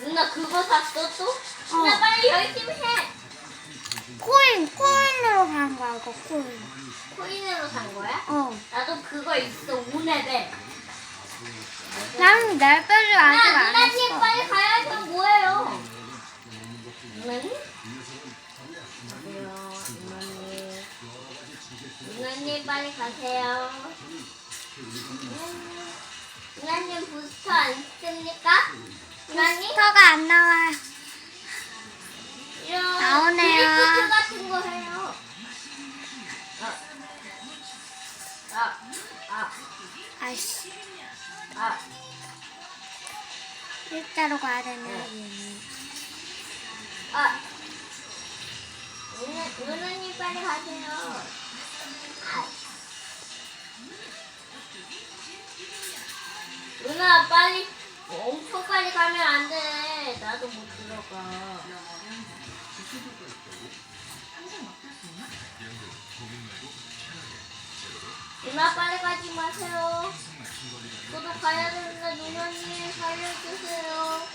누나 그거 샀어 또? 어. 누나 빨리 열심히 해. 코인, 코인으로 산 거야, 이거 코인. 코인으로 산 거야? 어. 나도 그거 있어 오네벨. 나는 날 빨리 아직 야안 누나님 했어. 빨리 가야죠 뭐예요? 누나님? 누나님? 누나님 빨리 가세요. 누나님, 누나님 부스터 안 씁니까? 부스터가 안 나와요. 이런 나오네요. 드리프트 같은 거 해요. 아, 아, 아, 아이씨. 아. 일자로 가야 되네, 얘는. 아, 누나, 누나님 빨리 가세요. 아. 누나 빨리. 나도 못 들어가. 누나 빨리 가지 마세요. 저도 가야 되는데 누나님 살려주세요.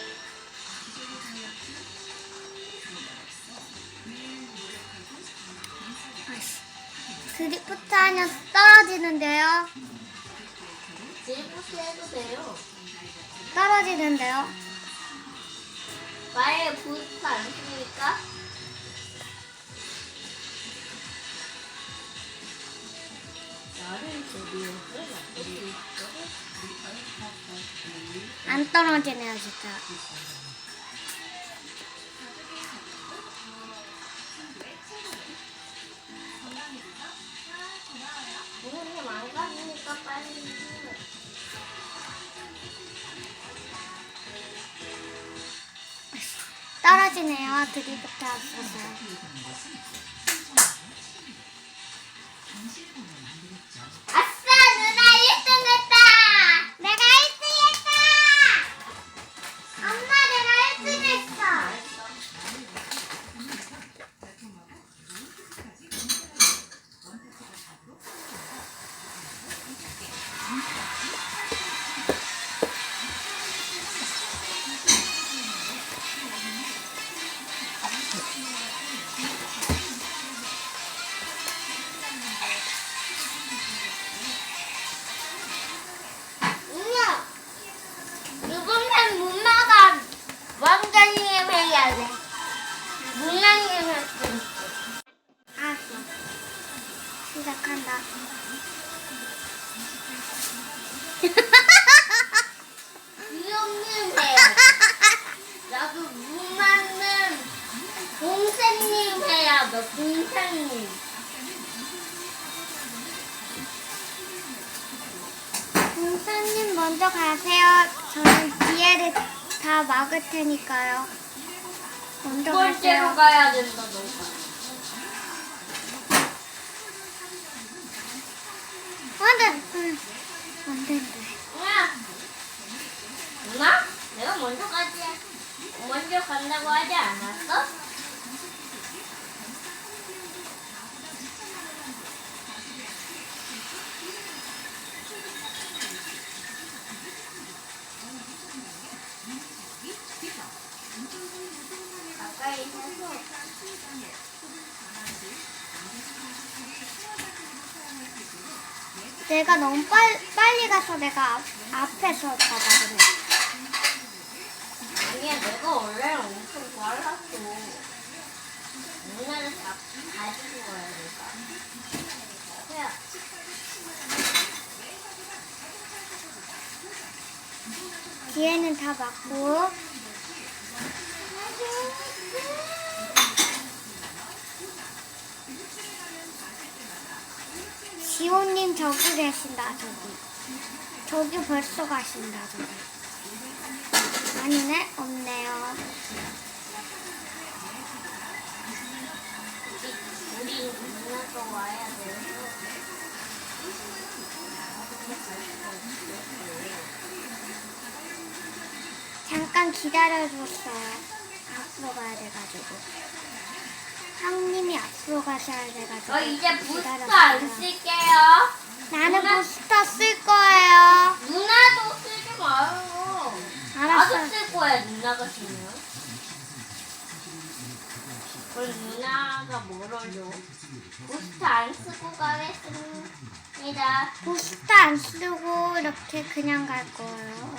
드리프트 하면 떨어지는데요. 드리프트 해도 돼요. 떨어지는데요. 만약에 부스트 안 쓰니까 안 떨어지네요, 진짜. 떨어지네요, 드리프트 앞서서. 돼 동생님 공사님 먼저 가세요. 저는 기회를 다 막을 테니까요. 먼저 가세요. 가야 된다 너가 안 돼. 응. 안 된대. 누나 누나? 내가 먼저 가지 먼저 간다고 하지 않았어? 내가 너무 빨, 빨리 가서 내가 앞, 앞에서 잡아주네. 아니야 내가 원래 엄청 빨랐어 누나를 다 가지고 가야 내가 야 뒤에는 다 막고. 지호님 저기 계신다 저기. 저기 벌써 가신다 저기. 아니네 없네요. 우리 누나가 와야 돼서 잠깐 기다려줬어요. 앞으로 가야 돼가지고. 형님이 앞으로 가셔야 돼가지고. 저 이제 부스터 기다렸어요. 안 쓸게요 나는 누나- 부스터 쓸 거예요. 누나도 쓰지 마요 알았어. 누나가 쓸 거야, 누나가 쓰면. 그럼 누나가 뭘 올려? 부스트 안 쓰고 가겠습니다. 부스터 안 쓰고 이렇게 그냥 갈 거예요.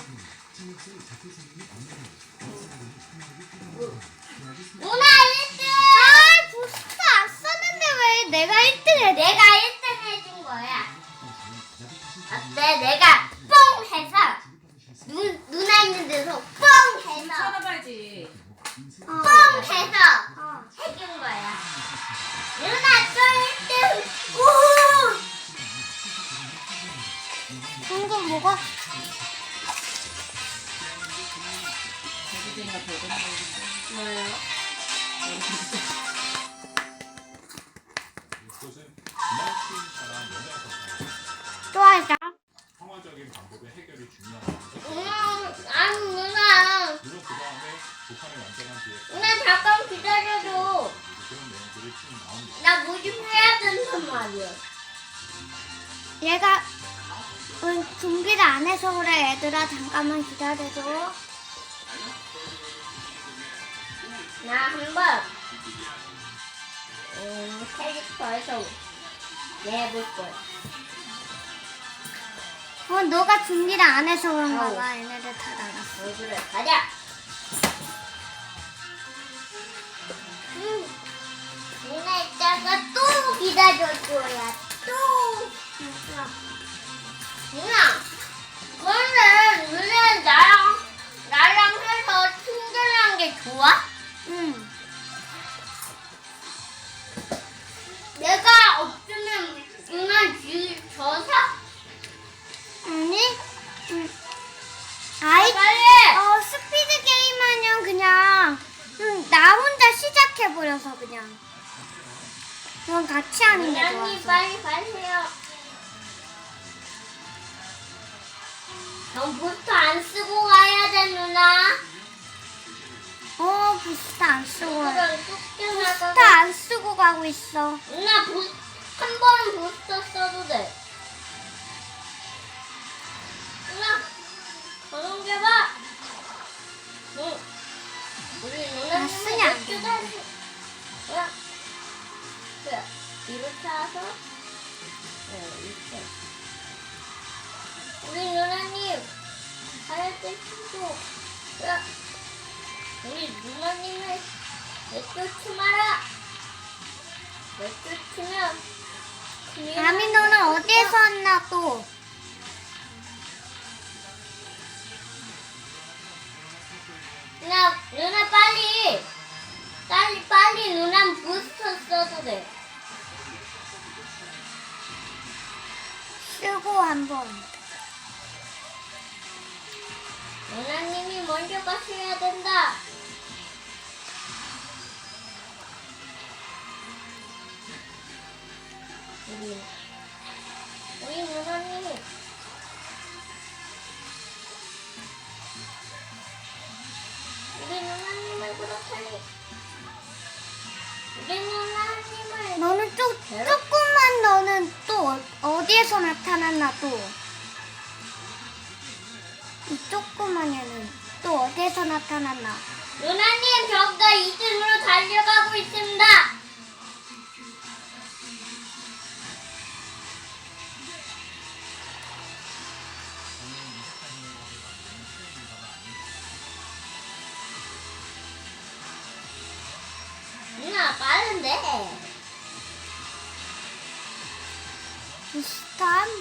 뭐요? 사람 연애에서 또 하자. 평화적인 방법의 해결이 중요한. 음, 아니 누나. 물론 그 다음에 북한의 완전한 비핵화 누나 잠깐 기다려줘. 그런 내용들이 쭉 나옵니다. 나 모집해야 된단 말이야. 얘가 응, 준비를 안 해서 그래 얘들아 잠깐만 기다려줘. 나 한번 음, 캐릭터에서 내볼 거야. 어 너가 준비를 안 해서 그런가 아우. 봐 얘네들 다 나갔어. 왜 그래? 가자. 음, 누나 이따가 또 기다려줘야 또. 시작해 버려서 그냥. 그건 같이 하는 게 누나님 좋았어. 빨리 가세요. 넌 부스터 안 쓰고 가야 돼 누나. 어 부스터 안 쓰고. 부스터. 안 쓰고 가고 있어. 누나 부, 한 네, 이렇게. 우리 누나님, 하얗게 치고. 야, 우리 누나님을 내쫓지 마라. 내쫓으면. 큰일 아미 납니다. 너는 어디에서 왔나 우리, 우리 누나님. 우리 누나님을 그렇다니. 우리 누나님을. 너는 조, 조금만 너는 또 어- 어디에서 나타났나 또? 이 조그만 애는 또 어디에서 나타났나? 누나님, 저가 2등으로 달려가고 있습니다.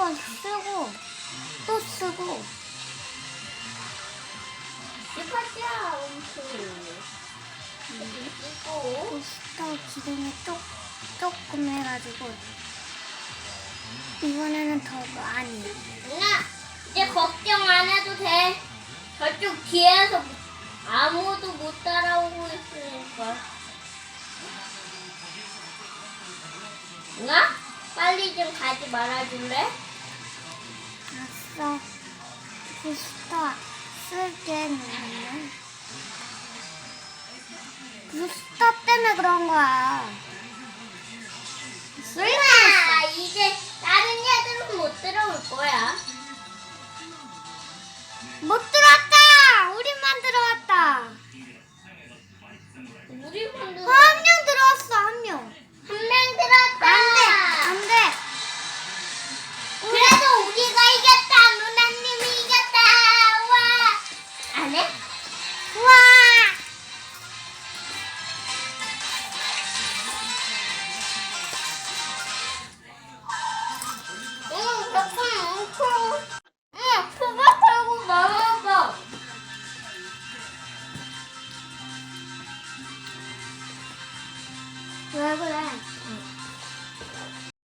번 쓰고 또 쓰고 슈퍼자 엄청. 이거. 부스터 기름이 조, 조금 해가지고 이번에는 더 많이 누나, 이제 걱정 안 해도 돼. 저쪽 뒤에서 아무도 못 따라오고 있으니까. 누나, 빨리 좀 가지 말아줄래? 알았어 부스터 쓸게 누나는 부스터 때문에 그런 거야 누나, 이제 다른 애들은 못 들어올 거야. 못 들었다